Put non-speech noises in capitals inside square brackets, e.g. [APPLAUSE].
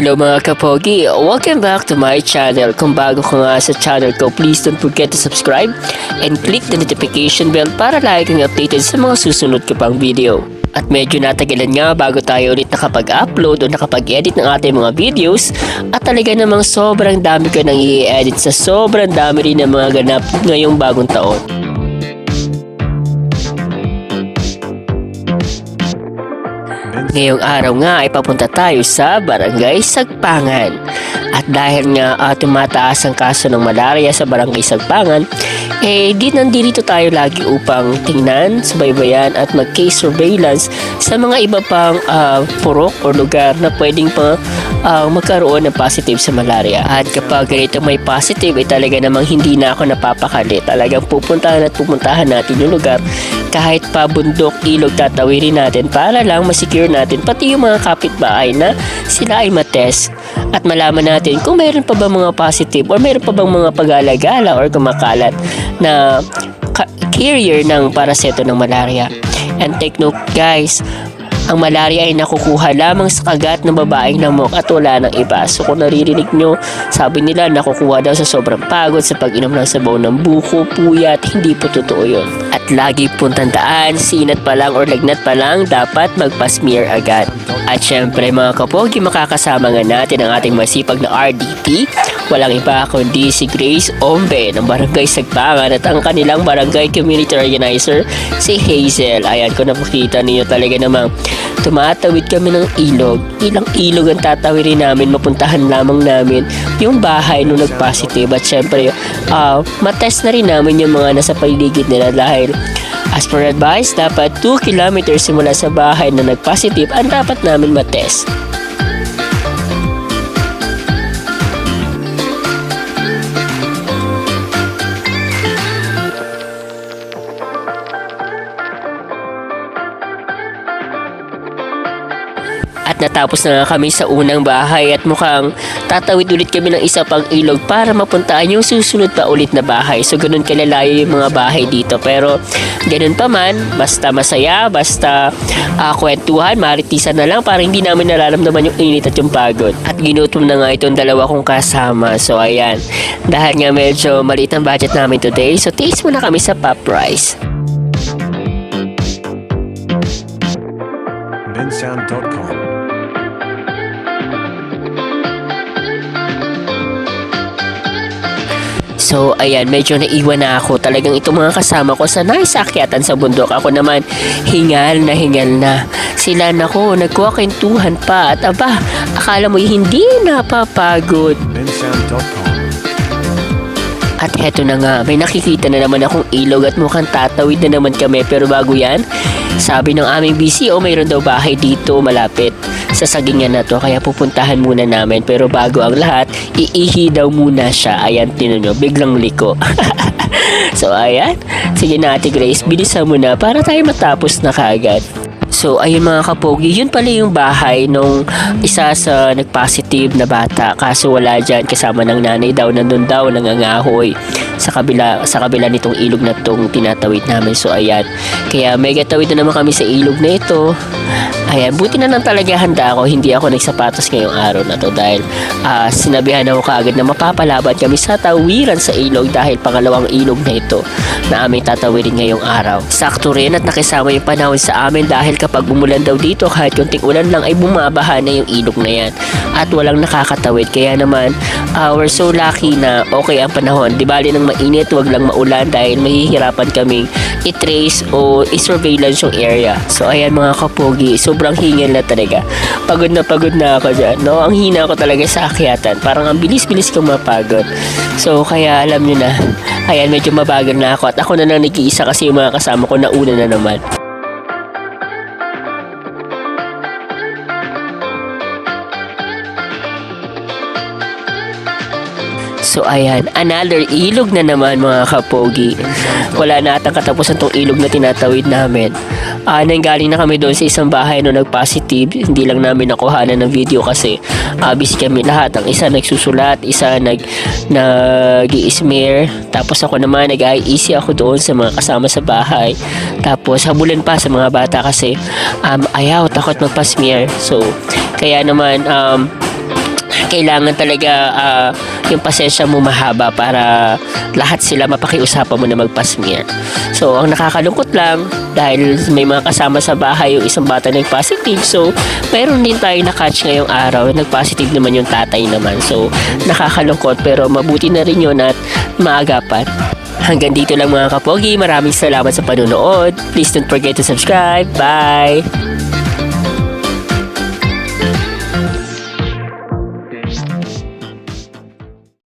Hello mga kapogi! Welcome back to my channel. Kung bago ka nga sa channel ko, please don't forget to subscribe and click the notification bell para lagi kang updated sa mga susunod ko pang video. At medyo natagalan nga bago tayo ulit nakapag-upload o nakapag-edit ng ating mga videos at talaga namang sobrang dami ko nang i-edit sa sobrang dami rin ng mga ganap ngayong bagong taon. Ngayong araw nga ay papunta tayo sa Barangay Sagpangan. At dahil nga ah, tumataas ang kaso ng malaria sa Barangay Sagpangan, eh di nandito tayo lagi upang tingnan, subaybayan at mag-case surveillance sa mga iba pang ah, purok o lugar na pwedeng pa ah, magkaroon ng positive sa malaria. At kapag ganito may positive, eh talaga namang hindi na ako napapakali. Talagang pupuntahan at pupuntahan natin yung lugar kahit pa bundok, ilog tatawirin natin para lang masecure natin pati yung mga kapitbahay na sila ay matest at malaman natin kung mayroon pa ba mga positive or mayroon pa bang mga pag-alagala or kumakalat na carrier ng paraseto ng malaria. And take note guys, ang malaria ay nakukuha lamang sa kagat ng babaeng namok at wala ng iba. So kung naririnig nyo, sabi nila nakukuha daw sa sobrang pagod sa pag-inom ng sabaw ng buko, puyat, hindi po totoo yun. At lagi pong tandaan, sinat pa lang or lagnat pa lang, dapat magpa-smear agad. At syempre mga kapogi, makakasama nga natin ang ating masipag na RDT. Walang iba kundi si Grace Ombe ng Barangay Sagpangan at ang kanilang Barangay Community Organizer, si Hazel. Ayan, kung napakita ninyo talaga namang tumatawid kami ng ilog. Ilang ilog ang tatawirin namin, mapuntahan lamang namin yung bahay nung nag-positive. At syempre, ah, matest na rin namin yung mga nasa paligid nila dahil As per advice, dapat 2 kilometers simula sa bahay na nag-positive ang dapat namin matest. Natapos na kami sa unang bahay at mukhang tatawid ulit kami ng isa pang ilog para mapuntaan yung susunod pa ulit na bahay. So ganun kalalayo yung mga bahay dito. Pero ganun pa man, basta masaya, basta ah, kwentuhan, maritisan na lang para hindi namin nararamdaman yung init at yung pagod. At ginutom na nga itong dalawa kong kasama. So ayan, dahil nga medyo maliit ang budget namin today, so taste muna kami sa Pop Rice. bensound.com. So, ayan, medyo naiwan na ako. Talagang itong mga kasama ko sa naisakyatan sa bundok. Ako naman, hingal na hingal na. Sila nako, nagkuwakentuhan pa. At aba, akala mo hindi napapagod. At heto na nga, may nakikita na naman akong ilog at mukhang tatawid na naman kami. Pero bago yan, sabi ng aming BCO, mayroon daw bahay dito malapit sa sagingan na to. Kaya pupuntahan muna namin. Pero bago ang lahat, iihi daw muna siya. Ayan, tinan nyo, biglang liko. [LAUGHS] so ayan, sige na Ate Grace, bilisan mo na para tayo matapos na kaagad. So, ayun mga kapogi, yun pala yung bahay nung isa sa nag-positive na bata. Kaso wala dyan, kasama ng nanay daw, nandun daw, nangangahoy sa kabila, sa kabila nitong ilog na tong tinatawid namin. So, ayan. Kaya mega tawid na naman kami sa ilog na ito. Ayan, buti na lang talaga handa ako. Hindi ako nagsapatos ngayong araw na to dahil ah, sinabihan ako kaagad na mapapalaban kami sa tawiran sa ilog dahil pangalawang ilog na ito na aming tatawirin ngayong araw. Sakto rin at nakisama yung panahon sa amin dahil kapag umulan daw dito kahit kunting ulan lang ay bumabaha na yung ilog na yan at walang nakakatawid. Kaya naman, ah, we're so lucky na okay ang panahon. Di bali nang mainit, wag lang maulan dahil mahihirapan kaming i-trace o i-surveillance yung area. So ayan mga kapogi, sobrang hingal na talaga. Pagod na pagod na ako dyan. No? Ang hina ko talaga sa akyatan. Parang ang bilis-bilis kong mapagod. So kaya alam nyo na, ayan medyo mabagal na ako at ako na lang nag-iisa kasi yung mga kasama ko nauna na naman. So ayan, another ilog na naman mga kapogi. Wala na atang katapusan tong ilog na tinatawid namin. Ah, nanggaling na kami doon sa isang bahay no nag-positive. Hindi lang namin nakuhanan ng video kasi ah, busy kami lahat. Ang isa nagsusulat, isa nag nag-i-smear. Tapos ako naman nag-IEC ako doon sa mga kasama sa bahay. Tapos habulan pa sa mga bata kasi um, ayaw, takot magpa-smear. So, kaya naman um, kailangan talaga ah, yung pasensya mo mahaba para lahat sila mapakiusapan mo na magpasmir. So, ang nakakalungkot lang, dahil may mga kasama sa bahay yung isang bata na positive. So, mayroon din tayo na-catch ngayong araw. Nag-positive naman yung tatay naman. So, nakakalungkot pero mabuti na rin yun at maagapan. Hanggang dito lang mga kapogi. Maraming salamat sa panonood. Please don't forget to subscribe. Bye!